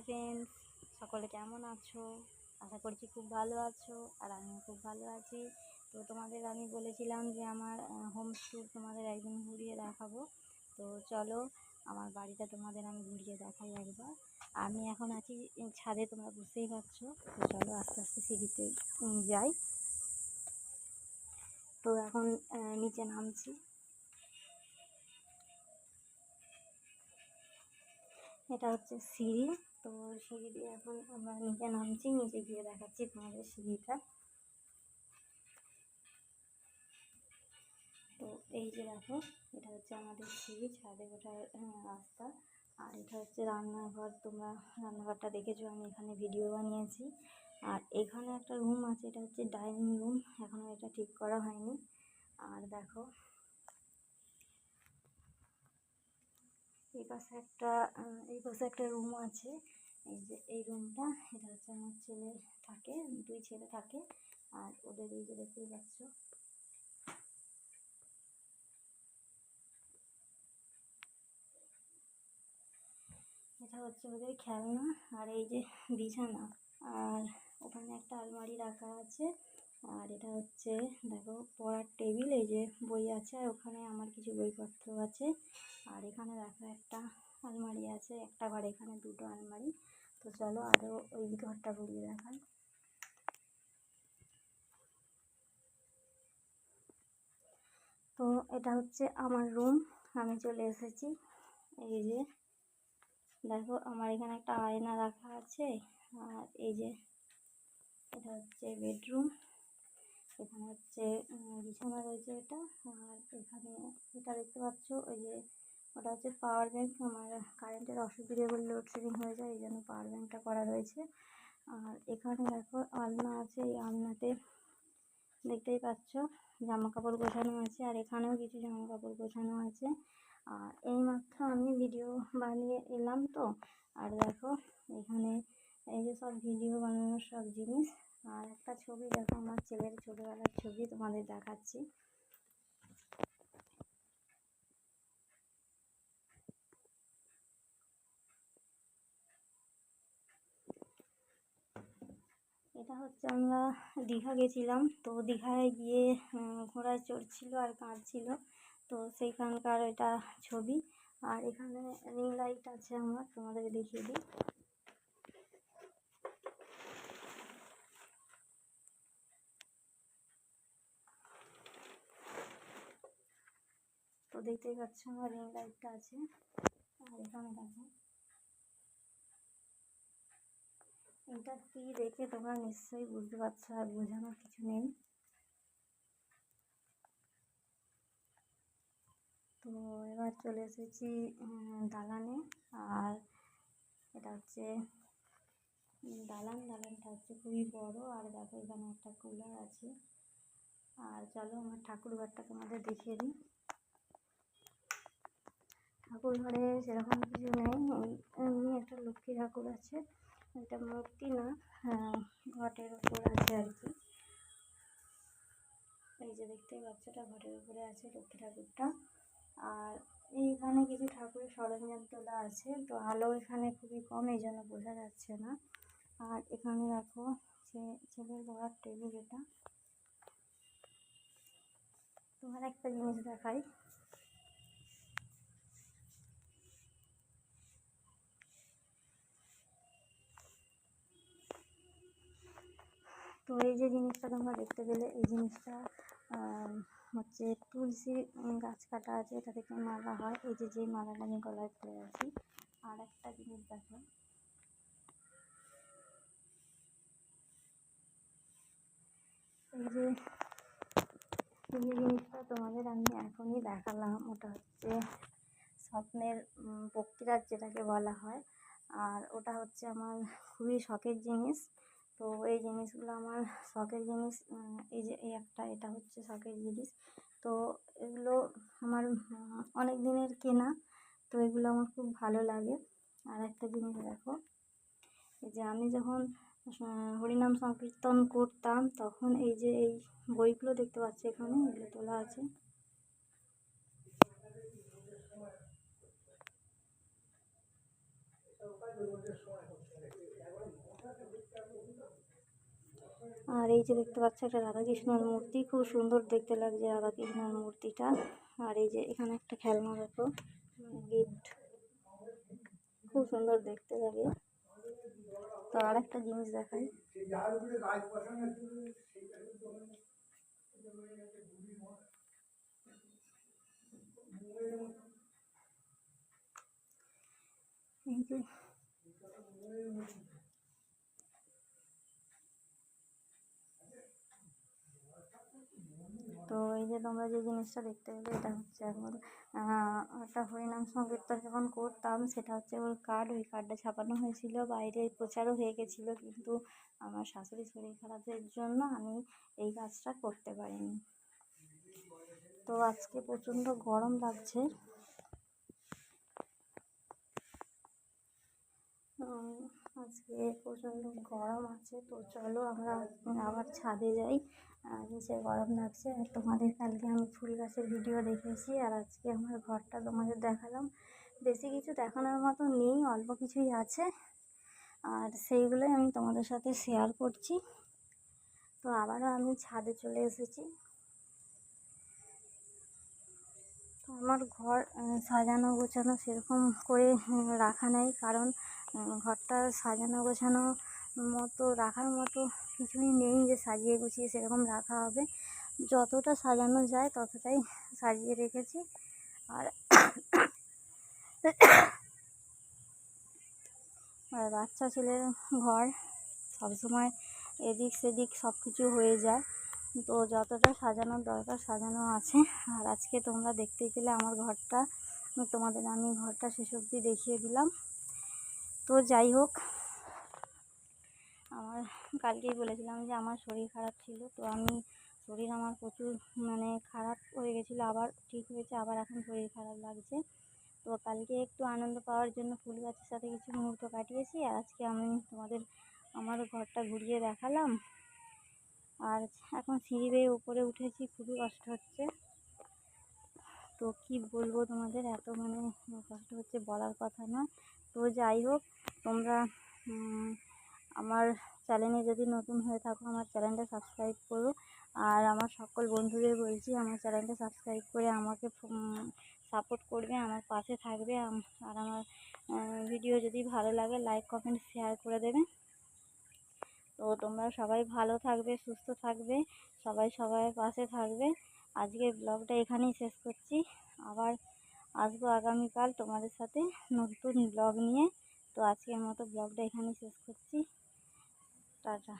Hi friends সকলে কেমন আছো? আশা করছি খুব ভালো আছো আর আমিও খুব ভালো আছি। তো তোমাদের আমি বলেছিলাম যে আমার হোম ট্যুর তোমাদের একদিন ঘুরিয়ে দেখাবো। তো চলো, আমার বাড়িটা তোমাদের আমি ঘুরিয়ে দেখাই একবার। আমি এখন আছি ছাদে, তোমরা বুঝতেই পারছ। তো চলো আস্তে আস্তে সিঁড়িতে যাই। তো এখন নিচে নামছি। এটা হচ্ছে সিঁড়ি। তো সিঁড়ি দিয়ে এখন আমরা নিচে নামছি, নিচে গিয়ে দেখাচ্ছি তোমাদের সিঁড়িটা। তো এই যে দেখো, এটা হচ্ছে আমাদের সিঁড়ি, ছাদে ওঠার রাস্তা। আর এটা হচ্ছে রান্নাঘর, তোমরা রান্নাঘরটা দেখেছ, আমি এখানে ভিডিও বানিয়েছি। আর এখানে একটা রুম আছে, এটা হচ্ছে ডাইনিং রুম এখনও এটা ঠিক করা হয়নি। আর দেখো, এই পাশে একটা এই পাশে একটা রুম আছে। এই যে এই রুমটা এটা হচ্ছে আমার ছেলে থাকে, দুই ছেলে থাকে, আর ওদের এই যে দেখতেই পাচ্ছ। এটা হচ্ছে ওদের খেলনা, আর এই যে বিছানা, আর ওখানে একটা আলমারি রাখা আছে, আর এটা হচ্ছে, দেখো, পড়ার টেবিল, এই যে বই আছে, আর ওখানে আমার কিছু বইপত্র আছে, আর এখানে দেখো একটা আলমারি আছে, একটা ঘর এখানে, দুটো আলমারি। তো চলো আরও ওই ঘরটা ঘুরিয়ে দেখাই। তো এটা হচ্ছে আমার রুম আমি চলে এসেছি। এই যে, দেখো আমার এখানে একটা আয়না রাখা আছে, আর এই যে, এটা হচ্ছে বেডরুম এখানে হচ্ছে বিছানা রয়েছে এটা, আর এখানে এটা দেখতে পাচ্ছ, ওই যে ওটা হচ্ছে পাওয়ার ব্যাঙ্ক আমার কারেন্টের অসুবিধে বলে লোডশেডিং হয়ে যায় এই জন্য পাওয়ার ব্যাঙ্কটা করা রয়েছে। আর এখানে দেখো আলনা আছে, এই আলনাতে দেখতেই পাচ্ছ জামা কাপড় গোছানো আছে, আর এখানেও কিছু জামা কাপড় গোছানো আছে। আর এইমাত্র আমি ভিডিও বানিয়ে এলাম তো, আর দেখো এখানে এই যে সব ভিডিও বানানোর সব জিনিস, আর একটা ছবি দেখো আমার ছেলের ছোটোবেলার ছবি তোমাদের দেখাচ্ছি। এটা হচ্ছে আমরা দীঘা গেছিলাম। তো দীঘায় গিয়ে ঘোড়ায় চড়ছিল আর কাঁদছিল। তো সেইখানকার এটা ছবি। আর এখানে রিং লাইট আছে আমার, তোমাদেরকে দেখিয়ে দিই। তো দেখতেই পাচ্ছ আমার রিং লাইটটা আছে। আর এখানে দেখো। এটা কি দেখে তোমরা নিশ্চয়ই বুঝতে পারছ আর বোঝানোর কিছু নেই। তো এবার চলে এসেছি দালানে আর এটা হচ্ছে দালান। দালানটা হচ্ছে খুবই বড় আর দেখো এখানে একটা কুলার আছে। আর চলো আমার ঠাকুর ঘরটা তোমাদের দেখিয়ে দিই। ঠাকুর ঘরে সেরকম কিছু নেই একটা লক্ষ্মী ঠাকুর আছে। এটা মূর্তি না হ্যাঁ, ঘটের উপর আছে আর কি। এই যে দেখতেই বাচ্চাটা ঘটের উপরে আছে লক্ষ্মী ঠাকুরটা। আর এইখানে কিছু ঠাকুরের সরঞ্জাম তোলা আছে তো আলো এখানে খুবই কম এই জন্য বোঝা যাচ্ছে না। আর এখানে দেখো ছেলের বড়ার টেবিল এটা। তোমার একটা জিনিস দেখাই। তো এই যে জিনিসটা তোমরা দেখতে পেলে, এই জিনিসটা হচ্ছে তুলসী গাছ কাটা আছে, এটা থেকে মালা হয়। এই যে যে মালাটা আমি গলায় পরে আছি। আর একটা জিনিস দেখো। এই যে, এই জিনিসটা তোমাদের আমি এখনই দেখালাম, ওটা হচ্ছে স্বপ্নের বক্তৃতার যেটাকে বলা হয়। আর ওটা হচ্ছে আমার খুবই শখের জিনিস। তো এই জিনিসগুলো আমার শখের জিনিস এই যে, এই একটা, এটা হচ্ছে শখের জিনিস। তো এগুলো আমার অনেক দিনের কেনা, তো এগুলো আমার খুব ভালো লাগে। আর একটা জিনিস দেখো, এই যে আমি যখন হরিনাম সংকীর্তন করতাম, তখন এই যে, এই বইগুলো দেখতে পাচ্ছি এখানে? এগুলো তোলা আছে। আর এই যে দেখতে পাচ্ছ একটা রাধাকৃষ্ণের মূর্তি, খুব সুন্দর দেখতে লাগছে রাধাকৃষ্ণের মূর্তিটা। আর এই যে এখানে একটা খেলনা দেখো, গিফট। খুব সুন্দর দেখতে লাগে। তো আর একটা জিনিস দেখাই। এই যে তো এই যে তোমরা যে জিনিসটা দেখতে পেলে, এটা হচ্ছে এখন একটা হরিনাম সংকীর্তন যখন করতাম, সেটা হচ্ছে ওর কার্ড ওই কার্ডটা ছাপানো হয়েছিল। বাইরে প্রচারও হয়ে গেছিল, কিন্তু আমার শাশুড়ি শরীর খারাপের জন্য আমি এই কাজটা করতে পারিনি। তো আজকে প্রচণ্ড গরম লাগছে। আজকে প্রচণ্ড গরম আছে, তো চলো আমরা আবার ছাদে যাই। নিচে গরম লাগছে। আর তোমাদের কালকে আমি ফুল গাছের ভিডিও দেখেছি, আর আজকে আমার ঘরটা তোমাদের দেখালাম। বেশি কিছু দেখানোর মতো নেই, অল্প কিছুই আছে। আর সেইগুলোই আমি তোমাদের সাথে শেয়ার করছি। তো আবারও আমি ছাদে চলে এসেছি। আমার ঘর সাজানো গোছানো সেরকম করে রাখা নেই। কারণ ঘরটা সাজানো গোছানো মতো, রাখার মতো কিছুই নেই যে সাজিয়ে গুছিয়ে সেরকম রাখা হবে। যতটা সাজানো যায় ততটাই সাজিয়ে রেখেছি। আর আর বাচ্চা ছেলের ঘর সবসময় এদিক সেদিক সব কিছু হয়ে যায়। তো যতটা সাজানোর দরকার সাজানো আছে। আর আজকে তোমরা দেখতেই পেলে আমার ঘরটা। তোমাদের আমি ঘরটা শেষ অবধি দেখিয়ে দিলাম। তো যাই হোক, আমার কালকেই বলেছিলাম যে আমার শরীর খারাপ ছিল, তো আমি শরীর আমার প্রচুর মানে খারাপ হয়ে গেছিল, আবার ঠিক হয়েছে, আবার এখন শরীর খারাপ লাগছে। তো কালকে একটু আনন্দ পাওয়ার জন্য ফুল গাছের সাথে কিছু মুহূর্ত কাটিয়েছি আজকে আমি তোমাদের আমার ঘরটা ঘুরিয়ে দেখালাম। আর এখন সিঁড়ি বেয়ে উপরে উঠেছি, খুবই কষ্ট হচ্ছে। তো কি বলব তোমাদের, এত মানে কষ্ট হচ্ছে বলার কথা নয় তো যাই হোক তোমরা আমার চ্যানেলে যদি নতুন হয়ে থাকো, আমার চ্যানেলটা সাবস্ক্রাইব করো। আর আমার সকল বন্ধুদের বলছি, আমার চ্যানেলটা সাবস্ক্রাইব করে আমাকে সাপোর্ট করবে, আমার পাশে থাকবে। আর আমার ভিডিও যদি ভালো লাগে লাইক কমেন্ট শেয়ার করে দেবে। তো তোমরা সবাই ভালো থাকবে, সুস্থ থাকবে, সবাই সবার পাশে থাকবে। আজকের ব্লগটা এখানেই শেষ করছি। আবার আসব আগামীকাল তোমাদের সাথে নতুন ব্লগ নিয়ে। তো আজকের মতো ব্লগটা এখানেই শেষ করছি। টাটা।